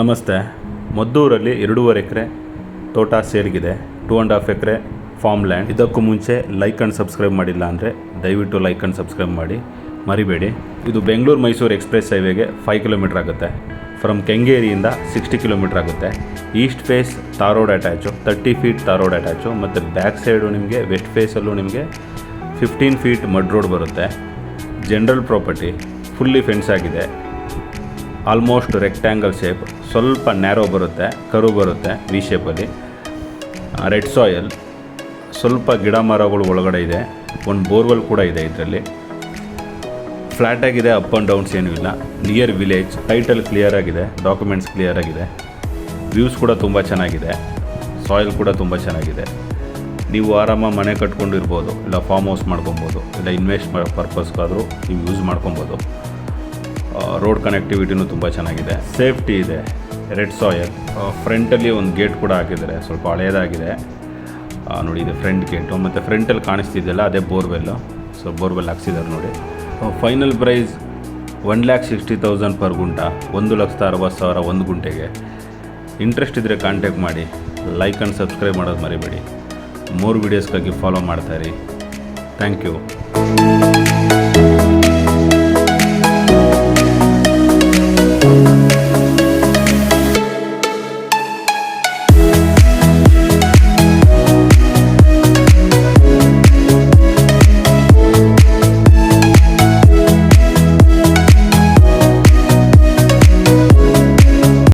ನಮಸ್ತೆ. ಮದ್ದೂರಲ್ಲಿ ಎರಡೂವರೆ ಎಕರೆ ತೋಟ ಸೇರಿಗಿದೆ. Two and half acre farm land. ಇದಕ್ಕೂ ಮುಂಚೆ ಲೈಕ್ ಆ್ಯಂಡ್ ಸಬ್ಸ್ಕ್ರೈಬ್ ಮಾಡಿಲ್ಲ ಅಂದರೆ ದಯವಿಟ್ಟು ಲೈಕ್ ಆ್ಯಂಡ್ ಸಬ್ಸ್ಕ್ರೈಬ್ ಮಾಡಿ. ಮರಿಬೇಡಿ. ಇದು ಬೆಂಗಳೂರು ಮೈಸೂರು ಎಕ್ಸ್ಪ್ರೆಸ್ ಹೈವೇಗೆ ಫೈವ್ ಕಿಲೋಮೀಟ್ರ್ ಆಗುತ್ತೆ. ಫ್ರಮ್ ಕೆಂಗೇರಿಯಿಂದ ಸಿಕ್ಸ್ಟಿ ಕಿಲೋಮೀಟ್ರ್ ಆಗುತ್ತೆ. East face tar road attach, thirty feet tar road attach, ಮತ್ತು ಬ್ಯಾಕ್ ಸೈಡು ನಿಮಗೆ, ವೆಸ್ಟ್ ಫೇಸಲ್ಲೂ ನಿಮಗೆ ಫಿಫ್ಟೀನ್ ಫೀಟ್ ಮಡ್ ರೋಡ್ ಬರುತ್ತೆ. ಜನರಲ್ ಪ್ರಾಪರ್ಟಿ, ಫುಲ್ಲಿ ಫೆನ್ಸ್ ಆಗಿದೆ. ಆಲ್ಮೋಸ್ಟ್ ರೆಕ್ಟ್ಯಾಂಗಲ್ ಶೇಪ್ ಸ್ವಲ್ಪ ನ್ಯಾರೋ ಬರುತ್ತೆ, ಕರು ಬರುತ್ತೆ ವಿ ಶೇಪಲ್ಲಿ ರೆಡ್ ಸಾಯಲ್ ಸ್ವಲ್ಪ ಗಿಡ ಮರಗಳು ಒಳಗಡೆ ಇದೆ. ಒಂದು ಬೋರ್ವೆಲ್ ಕೂಡ ಇದೆ ಇದರಲ್ಲಿ. ಫ್ಲ್ಯಾಟ್ ಆಗಿದೆ ಅಪ್ ಆ್ಯಂಡ್ ಡೌನ್ಸ್ ಏನೂ ಇಲ್ಲ. ನಿಯರ್ ವಿಲೇಜ್ ಟೈಟಲ್ ಕ್ಲಿಯರ್ ಆಗಿದೆ ಡಾಕ್ಯುಮೆಂಟ್ಸ್ ಕ್ಲಿಯರ್ ಆಗಿದೆ. ವ್ಯೂಸ್ ಕೂಡ ತುಂಬ ಚೆನ್ನಾಗಿದೆ. ಸಾಯಿಲ್ ಕೂಡ ತುಂಬ ಚೆನ್ನಾಗಿದೆ. ನೀವು ಆರಾಮ ಮನೆ ಕಟ್ಕೊಂಡಿರ್ಬೋದು, ಇಲ್ಲ ಫಾರ್ಮ್ ಹೌಸ್ ಮಾಡ್ಕೊಬೋದು, ಇಲ್ಲ ಇನ್ವೆಸ್ಟ್ ಮಾಡೋ ಪರ್ಪಸ್ಗಾದರೂ ನೀವು ಯೂಸ್ ಮಾಡ್ಕೊಬೋದು. ರೋಡ್ ಕನೆಕ್ಟಿವಿಟಿನೂ ತುಂಬ ಚೆನ್ನಾಗಿದೆ. ಸೇಫ್ಟಿ ಇದೆ ರೆಡ್ ಸಾಯಲ್ ಫ್ರಂಟಲ್ಲಿ ಒಂದು ಗೇಟ್ ಕೂಡ ಹಾಕಿದ್ದಾರೆ, ಸ್ವಲ್ಪ ಹಳೇದಾಗಿದೆ. ನೋಡಿ ಇದು ಫ್ರಂಟ್ ಗೇಟು ಮತ್ತು ಫ್ರಂಟಲ್ಲಿ ಕಾಣಿಸ್ತಿದೆಯಲ್ಲ, ಅದೇ ಬೋರ್ವೆಲ್ಲು ಸೊ ಬೋರ್ವೆಲ್ ಹಾಕ್ಸಿದ್ದಾರೆ ನೋಡಿ. Final price one lakh sixty thousand per gunta, ಒಂದು ಲಕ್ಷದ ಅರವತ್ತು ಸಾವಿರ ಒಂದು ಗುಂಟೆಗೆ. ಇಂಟ್ರೆಸ್ಟ್ ಇದ್ದರೆ ಕಾಂಟ್ಯಾಕ್ಟ್ ಮಾಡಿ. ಲೈಕ್ ಆ್ಯಂಡ್ ಸಬ್ಸ್ಕ್ರೈಬ್ ಮಾಡೋದು ಮರಿಬೇಡಿ. ಮೂರು ವೀಡಿಯೋಸ್ಗಾಗಿ ಫಾಲೋ ಮಾಡ್ತಾಯಿರಿ ಥ್ಯಾಂಕ್ ಯು